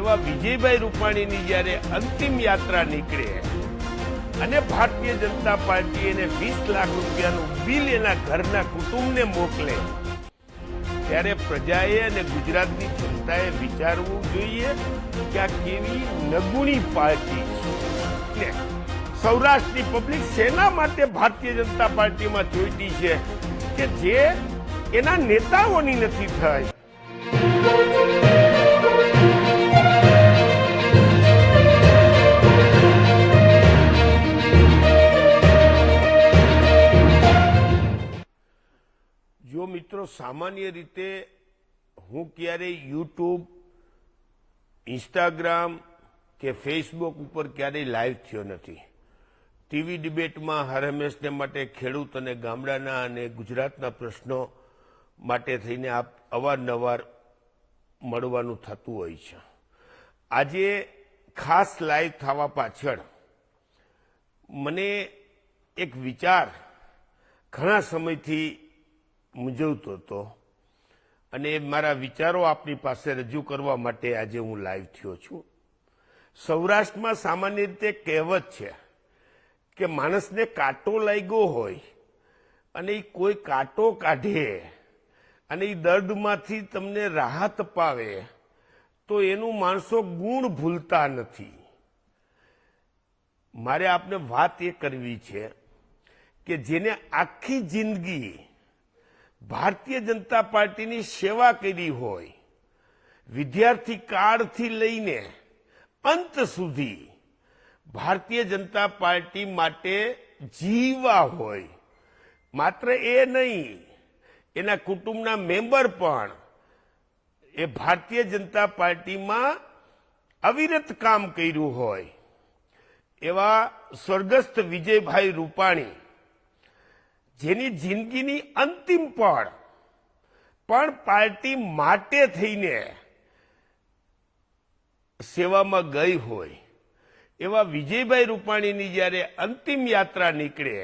એવા વિજયભાઈ રૂપાણીની જ્યારે અંતિમ યાત્રા નીકળે અને ભારતીય જનતા પાર્ટી એને વીસ લાખ રૂપિયાનું બિલ એના ઘરના કુટુંબને મોકલે, ત્યારે પ્રજાએ અને ગુજરાતની જનતાએ વિચારવું જોઈએ કે આ કેવી નગુણી પાર્ટી છે. સૌરાષ્ટ્રની પબ્લિક શેના માટે ભારતીય જનતા પાર્ટીમાં ચોઈટી છે કે જે એના નેતાઓની નથી થઈ મિત્રો, સામાન્ય રીતે હું ક્યારેય યુટ્યુબ, ઇન્સ્ટાગ્રામ કે ફેસબુક ઉપર ક્યારેય લાઈવ થયો નથી. ટીવી ડિબેટમાં હર હંમેશને માટે ખેડૂત અને ગામડાના અને ગુજરાતના પ્રશ્નો માટે થઈને આપ અવારનવાર મળવાનું થતું હોય છે. આજે ખાસ લાઈવ થવા પાછળ મને એક વિચાર ઘણા સમયથી મૂંઝવતો હતો. અને મારા વિચારો આપની પાસે રજૂ કરવા માટે આજે હું લાઈવ થયો છું. સૌરાષ્ટ્રમાં સામાન્ય રીતે કહેવત છે કે માણસને કાંટો લાગ્યો હોય અને એ કોઈ કાંટો કાઢે અને એ દર્દમાંથી તમને રાહત પાવે, તો એનું માણસો ગુણ ભૂલતા નથી. મારે આપને વાત એ કરવી છે કે જેને આખી જિંદગી ભારતીય જનતા પાર્ટીની સેવા કરી હોય, વિદ્યાર્થી કાળથી લઈને અંત સુધી ભારતીય જનતા પાર્ટી માટે જીવા હોય, માત્ર એ નહીં, એના કુટુંબના મેમ્બર પણ એ ભારતીય જનતા પાર્ટીમાં અવિરત કામ કર્યું હોય, એવા સ્વર્ગસ્થ વિજયભાઈ રૂપાણી જેની જિંદગીની અંતિમ પળ. પણ પાર્ટી માટે થઈને સેવામાં ગઈ હોય, એવા વિજયભાઈ રૂપાણીની જ્યારે અંતિમ યાત્રા નીકળે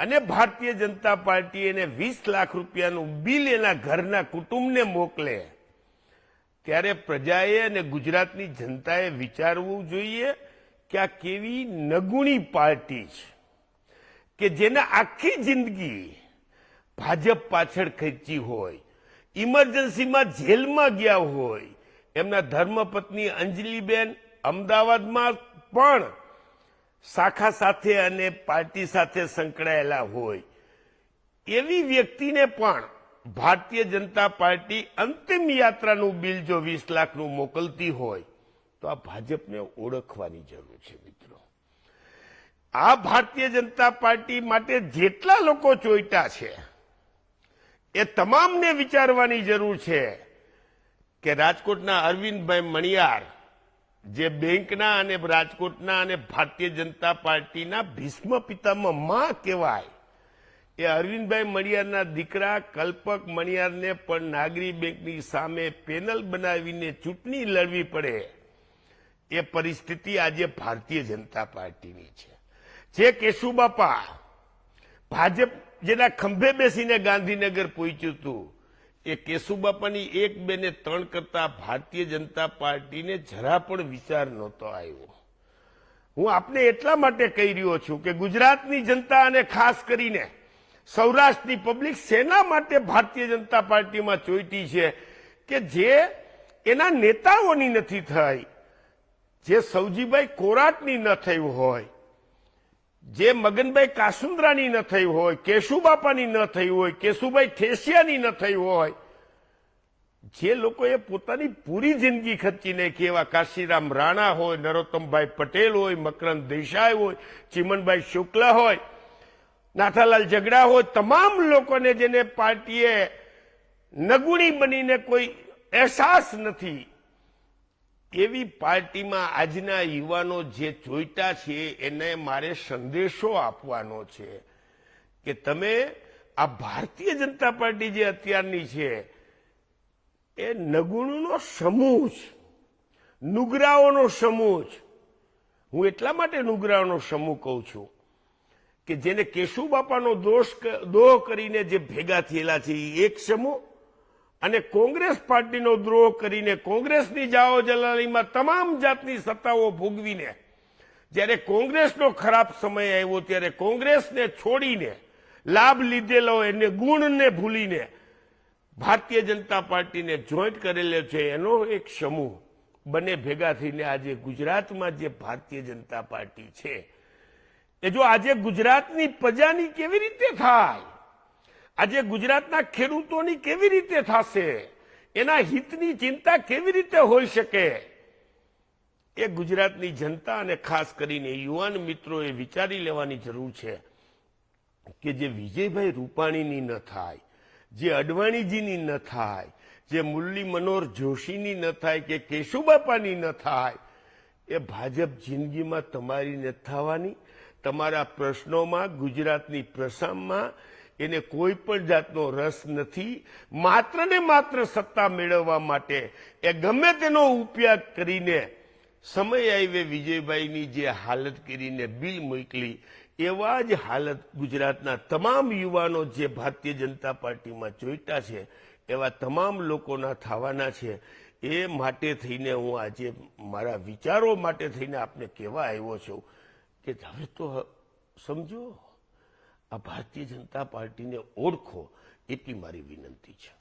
અને ભારતીય જનતા પાર્ટી એને વીસ લાખ રૂપિયાનું બિલ એના ઘરના કુટુંબને મોકલે, ત્યારે પ્રજાએ અને ગુજરાતની જનતાએ વિચારવું જોઈએ કે આ કેવી નગુણી પાર્ટી છે. કે જેને આખી જિંદગી ભાજપ પાછળ ખેંચી હોય, ઇમરજન્સીમાં જેલમાં ગયા હોય, એમના ધર્મપત્ની અંજલિબેન અમદાવાદમાં પણ શાખા સાથે અને પાર્ટી સાથે સંકળાયેલા હોય. એવી વ્યક્તિને પણ ભારતીય જનતા પાર્ટી અંતિમ યાત્રાનું બિલ જો વીસ લાખનું મોકલતી હોય, તો આ ભાજપને ઓળખવાની જરૂર છે, મિત્રો. આ ભારતીય જનતા પાર્ટી માટે જેટલા લોકો ચોઈટા છે, એ તમામને વિચારવાની જરૂર છે કે રાજકોટના અરવિંદભાઈ મણિયાર જે બેંકના અને રાજકોટના અને ભારતીય જનતા પાર્ટીના ભીષ્મ પિતામાં માં કહેવાય, એ અરવિંદભાઈ મણિયારના દીકરા કલ્પક મણિયારને પણ નાગરી બેંકની સામે પેનલ બનાવીને ચૂંટણી લડવી પડે, એ પરિસ્થિતિ આજે ભારતીય જનતા પાર્ટીની છે. જે કેશુબાપા ભાજપ જેના ખંભે બેસીને ગાંધીનગર પહોંચ્યું હતું, એ કેશુબાપાની એક બે ને ત્રણ કરતા ભારતીય જનતા પાર્ટીને જરા પણ વિચાર નહોતો આવ્યો. હું આપને એટલા માટે કહી રહ્યો છું કે ગુજરાતની જનતા અને ખાસ કરીને સૌરાષ્ટ્રની પબ્લિક સેના માટે ભારતીય જનતા પાર્ટીમાં ચોઈટી છે કે જે એના નેતાઓની નથી થઈ, જે સૌજીભાઈ કોરાટની ન થયું હોય જે મગનભાઈ કાસુંદ્રાની ન થઈ હોય, કેશુબાપાની ન થઈ હોય, કેશુભાઈ ઠેસિયાની ન થઈ હોય, જે લોકોએ પોતાની પૂરી જિંદગી ખર્ચી નાખી, એવા કાશીરામ રાણા હોય, નરોત્તમભાઈ પટેલ હોય, મકરંદ દેસાઈ હોય, ચિમનભાઈ શુક્લા હોય, નાથાલાલ ઝઘડા હોય, તમામ લોકોને જેને પાર્ટીએ નગુણી બનીને કોઈ અહેસાસ નથી એવી પાર્ટીમાં આજના યુવાનો જે જોઈતા છે, એને મારે સંદેશો આપવાનો છે કે તમે આ ભારતીય જનતા પાર્ટી જે અત્યારની છે, એ નગુણનો સમૂહ છે નુગરાઓનો સમૂહ છે હું એટલા માટે નુગરાઓનો સમૂહ કહું છું કે જેને કેશુબાપાનો દોષ ક- દોહ કરીને જે ભેગા થયેલા છે, એ એક સમૂહ અને કોંગ્રેસ પાર્ટીનો દ્રોહ કરીને કોંગ્રેસની જાઓ જલાલીમાં તમામ જાતની સત્તાઓ ભોગવીને, જ્યારે કોંગ્રેસનો ખરાબ સમય આવ્યો, ત્યારે કોંગ્રેસને છોડીને, લાભ લીધેલો એને ગુણને ભૂલીને ભારતીય જનતા પાર્ટીને જોઈન્ટ કરેલો છે. એનો એક સમૂહ બંને ભેગા થઈને આજે ગુજરાતમાં જે ભારતીય જનતા પાર્ટી છે. એ જો આજે ગુજરાતની પ્રજાની કેવી રીતે થાય? આજે ગુજરાતના ખેડૂતોની કેવી રીતે થશે? એના હિતની ચિંતા કેવી રીતે હોઈ શકે? એ ગુજરાતની જનતા અને ખાસ કરીને યુવાન મિત્રોએ વિચારી લેવાની જરૂર છે કે જે વિજયભાઈ રૂપાણીની ન થાય, જે અડવાણીજીની ન થાય, જે મુરલી મનોહર જોશીની ન થાય કે કેશુબાપાની ન થાય, એ ભાજપ જિંદગીમાં તમારી ન થવાની. તમારા પ્રશ્નોમાં, ગુજરાતની પ્રસામમાં એને કોઈ પણ જાતનો રસ નથી. માત્ર ને માત્ર સત્તા મેળવવા માટે એ ગમે તેનો ઉપયોગ કરીને સમય આવે વિજયભાઈની જે હાલત કરીને બિલ મોકલી, એવા જ હાલત ગુજરાતના તમામ યુવાનો જે ભારતીય જનતા પાર્ટીમાં જોઈતા છે, એવા તમામ લોકોના થવાના છે. એ માટે થઈને હું આજે મારા વિચારો માટે થઈને આપને કહેવા આવ્યો છું કે હવે તો સમજો. આ ભારતીય જનતા પાર્ટીને ઓળખો એટલી મારી વિનંતી છે.